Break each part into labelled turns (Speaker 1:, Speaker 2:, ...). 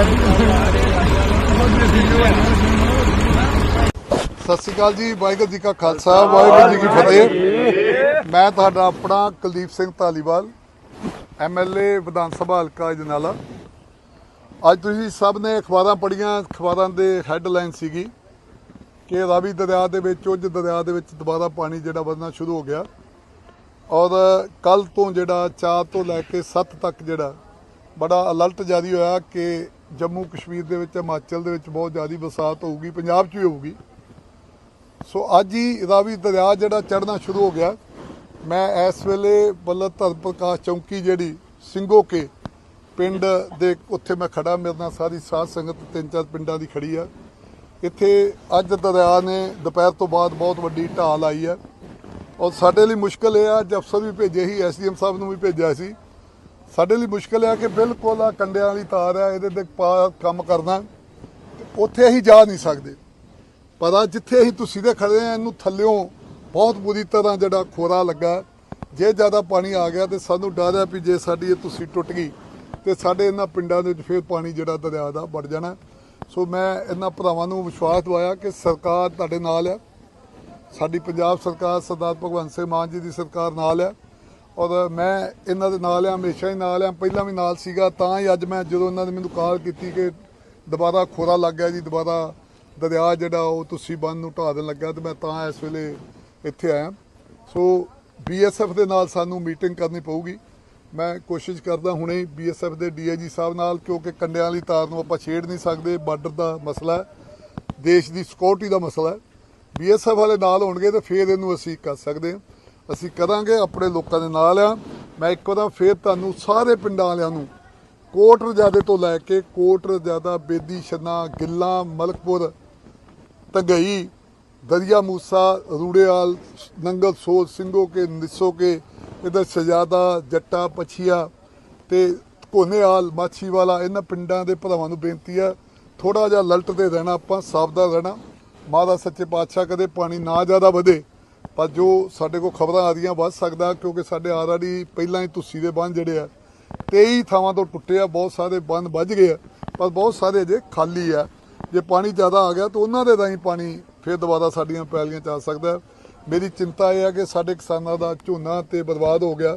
Speaker 1: ਸਤਿ ਸ਼੍ਰੀ ਅਕਾਲ ਜੀ, ਵਾਹਿਗੁਰੂ ਜੀ ਕਾ ਖਾਲਸਾ, ਵਾਹਿਗੁਰੂ ਜੀ ਕੀ ਫਤਿਹ। ਮੈਂ ਤੁਹਾਡਾ ਆਪਣਾ ਕੁਲਦੀਪ ਸਿੰਘ ਧਾਲੀਵਾਲ ਐਮਐਲਏ ਵਿਧਾਨ ਸਭਾ ਹਲਕਾ ਜਨਾਲਾ। ਅੱਜ ਤੁਸੀਂ ਸਭ ਨੇ ਅਖਬਾਰਾਂ ਪੜ੍ਹੀਆਂ, ਅਖਬਾਰਾਂ ਦੇ ਹੈੱਡਲਾਈਨ ਸੀਗੀ ਕਿ ਰਾਵੀ ਦਰਿਆ ਦੇ ਵਿੱਚ, ਉੱਜ ਦਰਿਆ ਦੇ ਵਿੱਚ ਦੁਬਾਰਾ ਪਾਣੀ ਜਿਹੜਾ ਵਧਣਾ ਸ਼ੁਰੂ ਹੋ ਗਿਆ। ਔਰ ਕੱਲ ਤੋਂ ਜਿਹੜਾ 4 ਤੋਂ ਲੈ ਕੇ 7 ਤੱਕ ਜਿਹੜਾ ਬੜਾ ਅਲਰਟ ਜਾਰੀ ਹੋਇਆ ਕਿ ਜੰਮੂ ਕਸ਼ਮੀਰ ਦੇ ਵਿੱਚ, ਹਿਮਾਚਲ ਦੇ ਵਿੱਚ ਬਹੁਤ ਜ਼ਿਆਦਾ ਬਰਸਾਤ ਹੋਊਗੀ, ਪੰਜਾਬ 'ਚ ਵੀ ਹੋਊਗੀ। ਸੋ ਅੱਜ ਹੀ ਰਾਵੀ ਦਰਿਆ ਜਿਹੜਾ ਚੜ੍ਹਨਾ ਸ਼ੁਰੂ ਹੋ ਗਿਆ। ਮੈਂ ਇਸ ਵੇਲੇ ਬੱਲਤ ਧਰਮ ਪ੍ਰਕਾਸ਼ ਚੌਂਕੀ ਜਿਹੜੀ ਸਿੰਘੋ ਕੇ ਪਿੰਡ ਦੇ ਉੱਥੇ ਮੈਂ ਖੜਾ ਮੇਰੇ ਨਾਲ ਸਾਰੀ ਸਾਧ ਸੰਗਤ, ਤਿੰਨ ਚਾਰ ਪਿੰਡਾਂ ਦੀ ਖੜੀ ਆ। ਇੱਥੇ ਅੱਜ ਦਰਿਆ ਨੇ ਦੁਪਹਿਰ ਤੋਂ ਬਾਅਦ ਬਹੁਤ ਵੱਡੀ ਢਾਲ ਆਈ ਹੈ ਔਰ ਸਾਡੇ ਲਈ ਮੁਸ਼ਕਲ ਇਹ ਆ, ਅੱਜ ਅਫਸਰ ਵੀ ਭੇਜੇ ਸੀ, ਐਸਡੀਐਮ ਸਾਹਿਬ ਨੂੰ ਵੀ ਭੇਜਿਆ ਸੀ। ਸਾਡੇ ਲਈ ਮੁਸ਼ਕਲ ਹੈ ਕਿ ਬਿਲਕੁਲ ਆ ਕੰਡਿਆਂ ਵਾਲੀ ਤਾਰ ਹੈ ਇਹਦੇ ਤੇ ਪਾ- ਕੰਮ ਕਰਨਾ। ਉੱਥੇ ਅਸੀਂ ਜਾ ਨਹੀਂ ਸਕਦੇ। ਪਰ ਆ ਜਿੱਥੇ ਅਸੀਂ ਤੁਸੀਂ ਦੇ ਖੜੇ ਆ, ਇਹਨੂੰ ਥੱਲਿਓਂ ਬਹੁਤ ਬੁਰੀ ਤਰ੍ਹਾਂ ਜਿਹੜਾ ਖੋਰਾ ਲੱਗਾ। ਜੇ ਜ਼ਿਆਦਾ ਪਾਣੀ ਆ ਗਿਆ ਤੇ ਸਾਨੂੰ ਡਰ ਹੈ ਵੀ ਜੇ ਸਾਡੀ ਇਹ ਤੁਸੀਂ ਟੁੱਟ ਗਈ ਤੇ ਸਾਡੇ ਇਹਨਾਂ ਪਿੰਡਾਂ ਦੇ ਵਿੱਚ ਫਿਰ ਪਾਣੀ ਜਿਹੜਾ ਦਰਿਆ ਦਾ ਵੜ ਜਾਣਾ। ਸੋ ਮੈਂ ਇਹਨਾਂ ਭਰਾਵਾਂ ਨੂੰ ਵਿਸ਼ਵਾਸ ਦਵਾਇਆ ਕਿ ਸਰਕਾਰ ਤੁਹਾਡੇ ਨਾਲ ਹੈ ਸਾਡੀ ਪੰਜਾਬ ਸਰਕਾਰ ਸਰਦਾਰ ਭਗਵੰਤ ਸਿੰਘ ਮਾਨ ਜੀ ਦੀ ਸਰਕਾਰ ਨਾਲ ਹੈ ਔਰ ਮੈਂ ਇਹਨਾਂ ਦੇ ਨਾਲ ਆ, ਹਮੇਸ਼ਾ ਹੀ ਨਾਲ ਆ। ਪਹਿਲਾਂ ਵੀ ਨਾਲ ਸੀਗਾ, ਤਾਂ ਹੀ ਅੱਜ ਮੈਂ ਜਦੋਂ ਇਹਨਾਂ ਨੇ ਮੈਨੂੰ ਕਾਲ ਕੀਤੀ ਕਿ ਦੁਬਾਰਾ ਖੋਰਾ ਲੱਗ ਗਿਆ ਜੀ, ਦੁਬਾਰਾ ਦਰਿਆ ਜਿਹੜਾ ਉਹ ਤੁਸੀਂ ਬੰਨ ਨੂੰ ਢਾਹ ਦੇਣ ਲੱਗਾ ਤੇ ਮੈਂ ਤਾਂ ਇਸ ਵੇਲੇ ਇੱਥੇ ਆਇਆ। ਸੋ ਬੀਐਸਐਫ ਦੇ ਨਾਲ ਸਾਨੂੰ ਮੀਟਿੰਗ ਕਰਨੀ ਪਊਗੀ। ਮੈਂ ਕੋਸ਼ਿਸ਼ ਕਰਦਾ ਹੁਣੇ ਹੀ ਬੀਐਸਐਫ ਦੇ ਡੀਆਈਜੀ ਸਾਹਿਬ ਨਾਲ, ਕਿਉਂਕਿ ਕੰਡਿਆਂ ਵਾਲੀ ਤਾਰ ਨੂੰ ਆਪਾਂ ਛੇੜ ਨਹੀਂ ਸਕਦੇ, ਬਾਰਡਰ ਦਾ ਮਸਲਾ ਹੈ, ਦੇਸ਼ ਦੀ ਸਿਕਿਉਰਿਟੀ ਦਾ ਮਸਲਾ ਹੈ। ਬੀਐਸਐਫ ਵਾਲੇ ਨਾਲ ਹੋਣਗੇ ਤਾਂ ਫਿਰ ਇਹਨੂੰ ਅਸੀਂ ਕਰ ਸਕਦੇ ਹਾਂ। ਅਸੀਂ ਕਰਾਂਗੇ ਆਪਣੇ ਲੋਕਾਂ ਦੇ ਨਾਲ ਆ। ਮੈਂ ਇੱਕ ਵਾਰ ਫੇਰ ਤੁਹਾਨੂੰ ਸਾਰੇ ਪਿੰਡਾਂ ਵਾਲਿਆਂ ਨੂੰ ਕੋਟ ਰਜਾਦੇ ਤੋਂ ਲੈ ਕੇ ਕੋਟ ਰਜਾਦਾ, ਬੇਦੀ, ਛਨਾ, ਗਿੱਲਾ, ਮਲਕਪੁਰ, ਤੰਗਈ, ਦਰਿਆ ਮੂਸਾ, ਰੂੜੇਵਾਲ, ਨੰਗਲ, ਸੋਲ, ਸਿੰਘੋ ਕੇ, ਨਿਸੋ ਕੇ, ਇਧਰ ਸਜਾਦਾ, ਜੱਟਾ, ਪਛੀਆ ਤੇ ਕੋਨੇਵਾਲ ਮਾਛੀਵਾਲਾ, ਇਹਨਾਂ ਪਿੰਡਾਂ ਦੇ ਭਰਾਵਾਂ ਨੂੰ ਬੇਨਤੀ ਆ ਥੋੜਾ ਜਿਹਾ ਲਲਟ ਤੇ ਰਹਿਣਾ, ਆਪਾਂ ਸਾਵਧਾਨ ਰਹਿਣਾ। ਮਾਦਾ ਸੱਚੇ ਪਾਤਸ਼ਾਹ ਕਦੇ ਪਾਣੀ ਨਾ ਜ਼ਿਆਦਾ ਵਧੇ। ਪਰ ਜੋ ਸਾਡੇ ਕੋਲ ਖਬਰਾਂ ਆ ਰਹੀਆਂ ਵੱਧ ਸਕਦਾ ਕਿਉਂਕਿ ਸਾਡੇ ਆਲਰੇਡੀ ਪਹਿਲਾਂ ਹੀ ਤੁਸੀਂ ਦੇ ਬੰਨ ਜਿਹੜੇ ਆ 23 ਥਾਵਾਂ ਤੋਂ ਟੁੱਟੇ ਆ, ਬਹੁਤ ਸਾਰੇ ਬੰਦ ਵੱਜ ਗਏ ਆ, ਪਰ ਬਹੁਤ ਸਾਰੇ ਅਜੇ ਖਾਲੀ ਆ। ਜੇ ਪਾਣੀ ਜ਼ਿਆਦਾ ਆ ਗਿਆ ਤਾਂ ਉਹਨਾਂ ਦੇ ਰਾਹੀਂ ਪਾਣੀ ਫਿਰ ਦੁਬਾਰਾ ਸਾਡੀਆਂ ਪੈਲੀਆਂ ਚ ਆ ਸਕਦਾ। ਮੇਰੀ ਚਿੰਤਾ ਇਹ ਆ ਕਿ ਸਾਡੇ ਕਿਸਾਨਾਂ ਦਾ ਝੋਨਾ ਤੇ ਬਰਬਾਦ ਹੋ ਗਿਆ,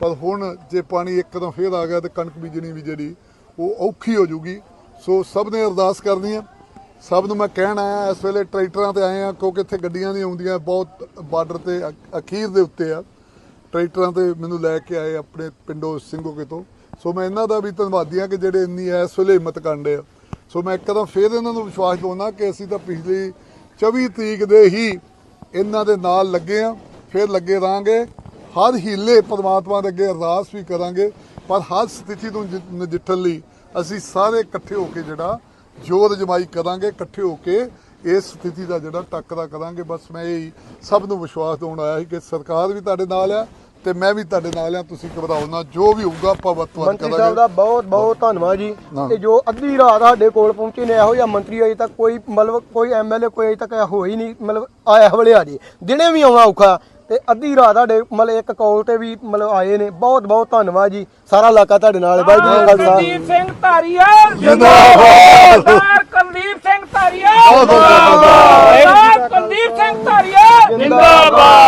Speaker 1: ਪਰ ਹੁਣ ਜੇ ਪਾਣੀ ਇੱਕਦਮ ਫੇਰ ਆ ਗਿਆ ਤੇ ਕਣਕ ਬੀਜਣੀ ਵੀ ਜਿਹੜੀ, ਉਹ ਔਖੀ ਹੋ ਜੂਗੀ। ਸੋ ਸਭ ਨੇ ਅਰਦਾਸ ਕਰਨੀ ਹੈ ਸਭ ਨੂੰ ਮੈਂ ਕਹਿਣ ਆਇਆ ਇਸ ਵੇਲੇ ਟਰੈਕਟਰਾਂ ਤੇ ਆਏ ਆ, ਕਿਉਂਕਿ ਇੱਥੇ ਗੱਡੀਆਂ ਨਹੀਂ ਆਉਂਦੀਆਂ, ਬਹੁਤ ਬਾਰਡਰ ਤੇ ਅ- ਅਖੀਰ ਦੇ ਉੱਤੇ ਆ। ਟਰੈਕਟਰਾਂ ਤੇ ਮੈਨੂੰ ਲੈ ਕੇ ਆਏ ਆਪਣੇ ਪਿੰਡੋਂ ਸਿੰਘੋਕੇ ਤੋਂ। ਸੋ ਮੈਂ ਇਹਨਾਂ ਦਾ ਵੀ ਧੰਨਵਾਦੀ ਹਾਂ ਕਿ ਜਿਹੜੇ ਇੰਨੀ ਇਸ ਵੇਲੇ ਹਿੰਮਤ ਕਾਂਡੇ ਆ। ਸੋ ਮੈਂ ਇੱਕਦਮ ਫੇਰ ਇਹਨਾਂ ਨੂੰ ਵਿਸ਼ਵਾਸ ਦਿਵਾਉਣਾ ਕਿ ਅਸੀਂ ਤਾਂ ਪਿਛਲੀ 24 ਤਰੀਕ ਦੇ ਹੀ ਇਹਨਾਂ ਦੇ ਨਾਲ ਲੱਗੇ ਆ। ਫਿਰ ਲੱਗੇ ਰਾਂਗੇ ਹਰ ਹੀਲੇ ਪਰਮਾਤਮਾ ਦੇ ਅੱਗੇ ਅਰਦਾਸ ਵੀ ਕਰਾਂਗੇ। ਪਰ ਹਰ ਸਥਿਤੀ ਨੂੰ ਨਜਿੱਠਣ ਲਈ ਅਸੀਂ ਸਾਰੇ ਇਕੱਠੇ ਹੋ ਕੇ ਜਿਹੜਾ ਜੋਰ ਜਮਾਈ ਕਰਾਂਗੇ ਇਕੱਠੇ ਹੋ ਕੇ ਇਸ ਸਥਿਤੀ ਦਾ ਜਿਹੜਾ ਟੱਕਰਾ ਕਰਾਂਗੇ। ਬਸ ਮੈਂ ਇਹ ਸਭ ਨੂੰ ਵਿਸ਼ਵਾਸ ਦਿਵਾਉਣ ਆਇਆ ਸੀ ਕਿ ਸਰਕਾਰ ਵੀ ਤੁਹਾਡੇ ਨਾਲ ਆ ਤੇ ਮੈਂ ਵੀ ਤੁਹਾਡੇ ਨਾਲ ਆ ਤੁਸੀਂ ਘਬਰਾਓ ਨਾ। ਜੋ ਵੀ ਹੋਊਗਾ ਆਪਾਂ ਤੋਂ ਵੱਧ
Speaker 2: ਮੰਤਰੀ ਸਾਹਿਬ
Speaker 1: ਕਰਾਂਗੇ
Speaker 2: ਦਾ ਬਹੁਤ ਬਹੁਤ ਧੰਨਵਾਦ ਜੀ। ਤੇ ਜੋ ਅੱਧੀ ਰਾਤ ਸਾਡੇ ਕੋਲ ਪਹੁੰਚੇ ਨੇ ਇਹੋ ਜਿਹਾ ਮੰਤਰੀ ਅਜੇ ਤੱਕ ਕੋਈ ਮਤਲਬ ਕੋਈ ਐਮਐਲਏ ਕੋਈ ਅਜੇ ਤੱਕ ਹੋ ਹੀ ਨਹੀਂ ਮਤਲਬ ਆਇਆ ਹਵਲੇ ਆ ਜੀ। ਦਿਨੇ ਵੀ ਆਉਣਾ ਔਖਾ। ਤੇ ਅੱਧੀ ਰਾਤ ਸਾਡੇ ਮਤਲਬ ਇੱਕ ਕਾਲ ਤੇ ਵੀ ਮਤਲਬ ਆਏ ਨੇ। ਬਹੁਤ ਬਹੁਤ ਧੰਨਵਾਦ ਜੀ। ਸਾਰਾ ਇਲਾਕਾ ਤੁਹਾਡੇ ਨਾਲ ਹੈ। ਵਾਹਿਗੁਰੂ ਜੀ ਕਾ ਖਾਲਸਾ।
Speaker 3: ਕੁਲਦੀਪ ਸਿੰਘ ਧਾਰੀਵਾਲ
Speaker 1: ਜ਼ਿੰਦਾਬਾਦ।
Speaker 3: ਸਰਦਾਰ ਕੁਲਦੀਪ ਸਿੰਘ ਧਾਰੀਵਾਲ ਸਰਦਾਰ ਕੁਲਦੀਪ ਸਿੰਘ ਧਾਰੀਵਾਲ
Speaker 2: ਜ਼ਿੰਦਾਬਾਦ।